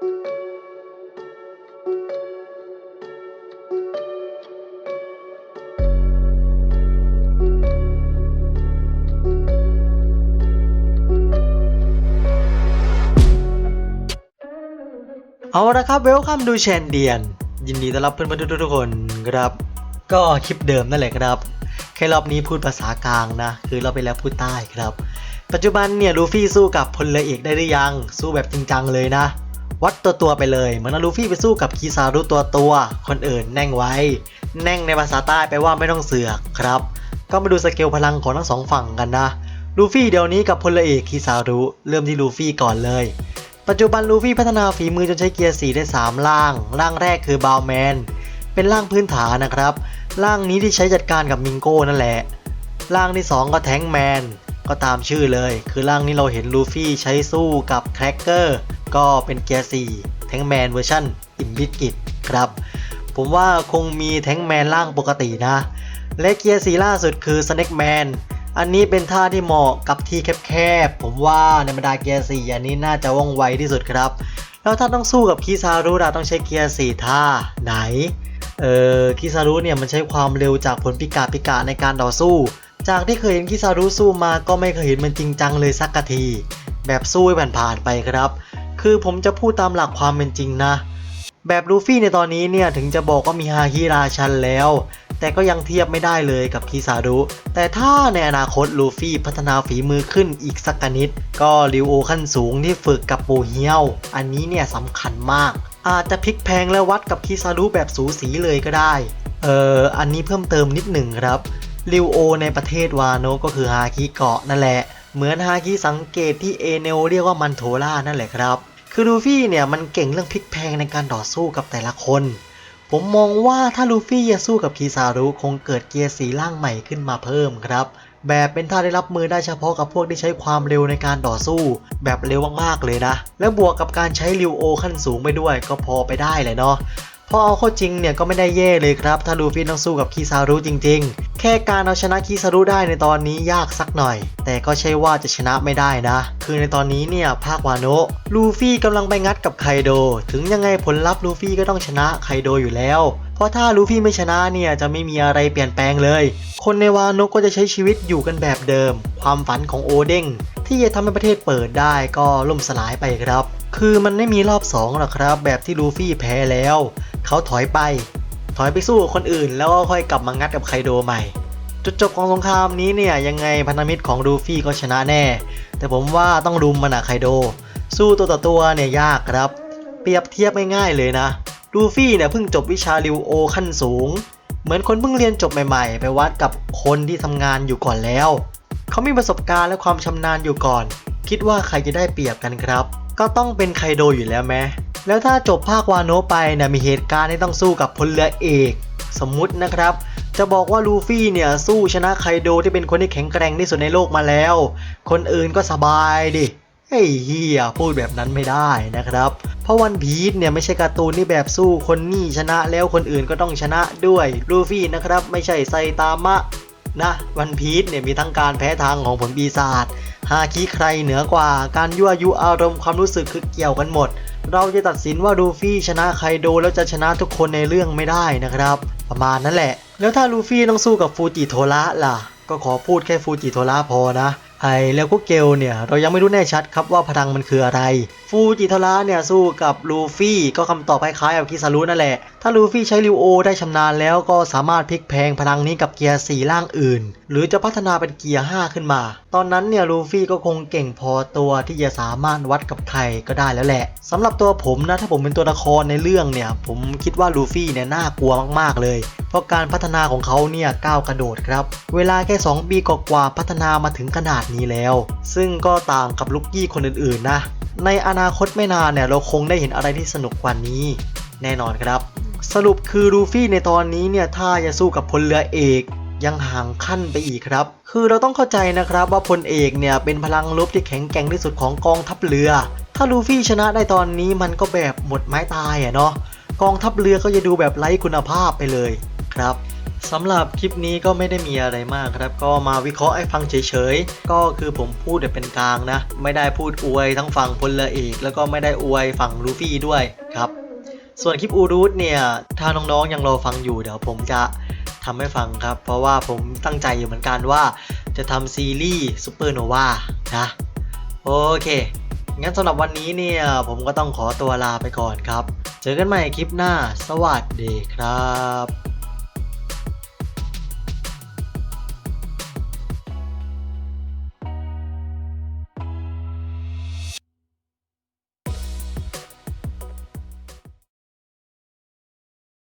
เอาละครับเวลคัมดูแชนเดียน ยินดีต้อนรับเพื่อนๆทุกๆคนครับ ก็คลิปเดิมนั่นแหละครับ แค่รอบนี้พูดภาษากลางนะ คือเราไปแล้วพูดใต้ครับ ปัจจุบันเนี่ยลูฟี่สู้กับพลเรือเอกได้หรือยัง สู้แบบจริงจังเลยนะ วัดตัวตัวไปเลยเหมือนลูฟี่ไปสู้กับคีซารุตัวตัว คนอื่นแน่งไว้ แน่งในภาษาใต้แปลว่าไม่ต้องเสือกครับ ก็มาดูสเกลพลังของทั้งสองฝั่งกันนะ ลูฟี่เดี๋ยวนี้กับพลเรือเอกคีซารุเริ่มที่ลูฟี่ก่อนเลย ปัจจุบันลูฟี่พัฒนาฝีมือจนใช้เกียร์สีได้ 3 ล่าง ล่างแรกคือบาวแมน เป็นล่างพื้นฐานนะครับ ล่างนี้ที่ใช้จัดการกับมิงโก้นั่นแหละ ล่างที่ 2 ก็แทงแมน ก็ตามชื่อเลย คือล่างนี้เราเห็นลูฟี่ใช้สู้กับแครกเกอร์ก็เป็นเกียร์4แทงแมนเวอร์ชันอิมบิสกิตครับ ผมว่าคงมีแทงแมนล่างปกตินะ และเกียร์สีล่าสุดคือสเน็กแมนอันนี้เป็นท่าที่เหมาะกับที่แคบๆ ผมว่าในบรรดาเกียร์สี่อันนี้น่าจะว่องไวที่สุดครับ แล้วถ้าต้องสู้กับคิซารุเราต้องใช้เกียร์สี่ท่าไหนเออคิซารุเนี่ยมันใช้ความเร็วจากผลพิกาพิกาในการต่อสู้ จากที่เคยเห็นคิซารุสู้มาก็ไม่เคยเห็นมันจริงจังเลยสักที แบบสู้ให้ผ่านๆไปครับ คือผมจะพูดตามหลักความเป็นจริงนะ แบบลูฟี่ในตอนนี้เนี่ยถึงจะบอกว่ามีฮาคิราชันแล้ว แต่ก็ยังเทียบไม่ได้เลยกับคิซารุแต่ถ้าในอนาคตลูฟี่พัฒนาฝีมือขึ้นอีกสักนิด ก็ริวโอขั้นสูงที่ฝึกกับปูเฮียว อันนี้เนี่ยสำคัญมาก อาจจะพลิกแพงและวัดกับคิซารุแบบสูสีเลยก็ได้ เอออันนี้เพิ่มเติมนิดหนึ่งครับ ริวโอในประเทศวาโนก็คือฮาคิเกาะนั่นแหละ เหมือนฮาคิสังเกตที่เอเนลเรียกว่ามันโทล่านั่นแหละครับ คือลูฟี่เนี่ยมันเก่งเรื่องพลิกแพลงในการต่อสู้กับแต่ละคน ผมมองว่าถ้าลูฟี่จะสู้กับคีซารุคงเกิดเกียร์สีล่างใหม่ขึ้นมาเพิ่มครับ แบบเป็นท่าได้รับมือได้เฉพาะกับพวกที่ใช้ความเร็วในการต่อสู้ แบบเร็วมากๆเลยนะ และบวกกับการใช้ริวโอขั้นสูงไปด้วยก็พอไปได้เลยเนาะ พอเอาเข้าจริงเนี่ยก็ไม่ได้แย่เลยครับ ถ้าลูฟี่ต้องสู้กับคีซารุจริง ๆ แค่การเอาชนะคีซารุได้ในตอนนี้ยากสักหน่อย แต่ก็ใช่ว่าจะชนะไม่ได้นะ คือในตอนนี้เนี่ยภาควาโนะลูฟี่กำลังไปงัดกับไคโด ถึงยังไงผลลัพธ์ลูฟี่ก็ต้องชนะไคโดอยู่แล้วเพราะถ้าลูฟี่ไม่ชนะเนี่ยจะไม่มีอะไรเปลี่ยนแปลงเลย คนในวาโนะก็จะใช้ชีวิตอยู่กันแบบเดิม ความฝันของโอเด้งที่จะทำให้ประเทศเปิดได้ก็ล่มสลายไปครับ คือมันไม่มีรอบสองหรอกครับ แบบที่ลูฟี่แพ้แล้ว เขาถอยไป ถอยไปสู้กับคนอื่น แล้วก็ค่อยกลับมางัดกับไคโดใหม่ จุดจบของสงครามนี้เนี่ยยังไงพันธมิตรของลูฟี่ก็ชนะแน่ แต่ผมว่าต้องรุมมันอะไคโด สู้ตัวต่อตัวเนี่ยยากครับ เปรียบเทียบง่ายๆเลยนะลูฟี่เนี่ยเพิ่งจบวิชาริวโอขั้นสูง เหมือนคนเพิ่งเรียนจบใหม่ๆ ไปวัดกับคนที่ทำงานอยู่ก่อนแล้ว เขามีประสบการณ์และความชำนาญอยู่ก่อน คิดว่าใครจะได้เปรียบกันครับ ก็ต้องเป็นไคโดอยู่แล้วแม้ แล้วถ้าจบภาควาโนะไปเนี่ยมีเหตุการณ์ที่ต้องสู้กับพลเรือเอก สมมุตินะครับ จะบอกว่าลูฟี่เนี่ยสู้ชนะไคโดที่เป็นคนที่แข็งแกร่งที่สุดในโลกมาแล้ว คนอื่นก็สบายดิเฮ้ยเฮียพูดแบบนั้นไม่ได้นะครับ เพราะวันพีชเนี่ยไม่ใช่การ์ตูนที่แบบสู้คนนี่ชนะแล้วคนอื่นก็ต้องชนะด้วยลูฟี่นะครับ ไม่ใช่ไซตามะ นะวันพีชเนี่ยมีทั้งการแพ้ทางของผลปีศาจฮาคิใครเหนือกว่าการยั่วยุอารมณ์ความรู้สึกคือเกี่ยวกันหมด เราจะตัดสินว่าลูฟี่ชนะไคโดแล้วจะชนะทุกคนในเรื่องไม่ได้นะครับ ประมาณนั้นแหละ แล้วถ้าลูฟี่ต้องสู้กับฟูจิโทระล่ะ ก็ขอพูดแค่ฟูจิโทระพอนะ ไอแล้วก็เกลเนี่ยเรายังไม่รู้แน่ชัดครับว่าพลังมันคืออะไร ฟูจิโทระเนี่ยสู้กับลูฟี่ก็คำตอบคล้ายๆกับคิซารุนั่นแหละ ถ้าลูฟี่ใช้ริวโอได้ชำนาญแล้วก็สามารถพลิกแพงพลังนี้กับเกียร์4ล่างอื่น หรือจะพัฒนาเป็นเกียร์5ขึ้นมา ตอนนั้นเนี่ยลูฟี่ก็คงเก่งพอตัวที่จะสามารถวัดกับใครก็ได้แล้วแหละสำหรับตัวผมนะถ้าผมเป็นตัวละครในเรื่องเนี่ยผมคิดว่าลูฟี่เนี่ยน่ากลัวมากๆเลยเพราะการพัฒนาของเขาเนี่ยก้าวกระโดดครับ เวลาแค่ 2 ปีกว่าพัฒนามาถึงขนาดนี้แล้ว ซึ่งก็ต่างกับลูกกี้คนอื่นๆนะ ในอนาคตไม่นานเนี่ยเราคงได้เห็นอะไรที่สนุกกว่านี้ แน่นอนครับ สรุปคือลูฟี่ในตอนนี้เนี่ยถ้าจะสู้กับพลเรือเอกยังห่างขั้นไปอีกครับ คือเราต้องเข้าใจนะครับว่าพลเอกเนี่ยเป็นพลังลบที่แข็งแกร่งที่สุดของกองทัพเรือ ถ้าลูฟี่ชนะได้ตอนนี้มันก็แบบหมดไม้ตายอะเนาะ กองทัพเรือก็จะดูแบบไร้คุณภาพไปเลยครับ สำหรับคลิปนี้ก็ไม่ได้มีอะไรมากครับ ก็มาวิเคราะห์ให้ฟังเฉยๆ ก็คือผมพูดแบบเป็นกลางนะ ไม่ได้พูดอวยทั้งฝั่งพลเอก แล้วก็ไม่ได้อวยฝั่งลูฟี่ด้วยครับ ส่วนคลิปอูรูทเนี่ย ถ้าน้องๆยังรอฟังอยู่เดี๋ยวผมจะทำให้ฟังครับ เพราะว่าผมตั้งใจอยู่เหมือนกันว่าจะทำซีรีส์ซูเปอร์โนวานะโอเค งั้นสำหรับวันนี้เนี่ยผมก็ต้องขอตัวลาไปก่อนครับ เจอกันใหม่คลิปหน้า สวัสดีครับ